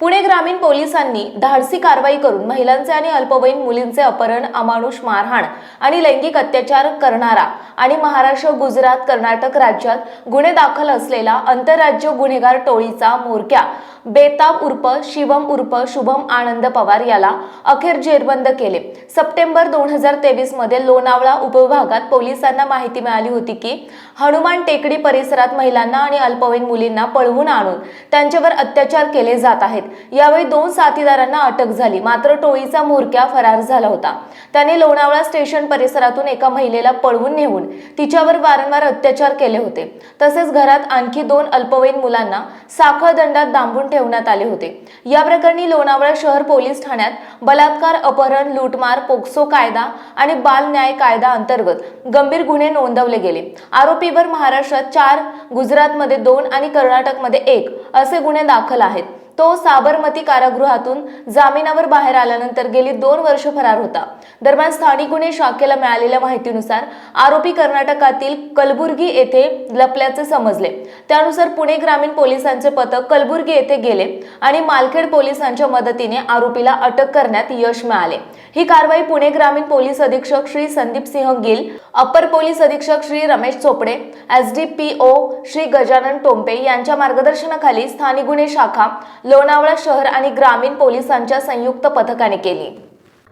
पुणे ग्रामीण पोलिसांनी धाडसी कारवाई करून महिलांचे आणि अल्पवयीन मुलींचे अपहरण अमानुष मारहाण आणि लैंगिक अत्याचार करणारा आणि महाराष्ट्र गुजरात कर्नाटक राज्यात गुन्हे दाखल असलेला आंतरराज्य गुन्हेगार टोळीचा मोरक्या बेताब उर्फ शिवम उर्फ शुभम आनंद पवार याला अखेर जेरबंद केले. सप्टेंबर दोन हजार तेवीसमध्ये लोणावळा उपविभागात पोलिसांना माहिती मिळाली होती की हनुमान टेकडी परिसरात महिलांना आणि अल्पवयीन मुलींना पळवून आणून त्यांच्यावर अत्याचार केले जात आहेत. यावेळी दोन साथीदारांना अटक झाली. मात्र टोळीचा म्होरक्या फरार झाला होता. त्याने लोणावळा स्टेशन परिसरातून एका महिलेला पळवून नेऊन तिच्यावर वारंवार अत्याचार केले होते. तसेच घरात आणखी दोन अल्पवयीन मुलांना साखळ दंडात डांबून ठेवण्यात आले होते. या प्रकरणी लोणावळा शहर पोलीस ठाण्यात बलात्कार अपहरण लूटमार पोक्सो कायदा आणि बाल न्याय कायदा अंतर्गत गंभीर गुन्हे नोंदवले गेले. आरोपीवर महाराष्ट्रात चार गुजरातमध्ये दोन आणि कर्नाटकमध्ये एक असे गुन्हे दाखल आहेत. तो साबरमती कारागृहातून जामिनावर बाहेर आल्यानंतर गेली दोन वर्ष फरार होता. दरम्यान स्थानिक गुन्हे शाखेला मिळालेल्या माहितीनुसार आरोपी कर्नाटकातील कलबुर्गी येथे लपल्याचे समजले. त्यानुसार पुणे ग्रामीण पोलिसांचे पथक कलबुर्गी येथे गेले आणि मालखेड पोलिसांच्या मदतीने आरोपीला अटक करण्यात यश मिळाले. ही कारवाई पुणे ग्रामीण पोलीस अधीक्षक श्री संदीप सिंह गिल अप्पर पोलीस अधीक्षक Shri Ramesh Chopde S D P O Shri Gajanan Tompe यांच्या मार्गदर्शनाखाली स्थानिक गुन्हे शाखा लोणावळा शहर आणि ग्रामीण पोलिसांच्या संयुक्त पथकाने केली.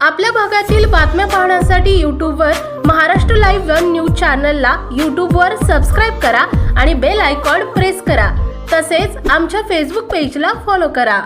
आपल्या भागातील बातम्या पाहण्यासाठी यूट्यूबवर महाराष्ट्र लाईव्ह वन न्यूज चॅनलला यूट्यूबवर सबस्क्राईब करा आणि बेल आयकॉन प्रेस करा. तसेच आमच्या फेसबुक पेजला फॉलो करा.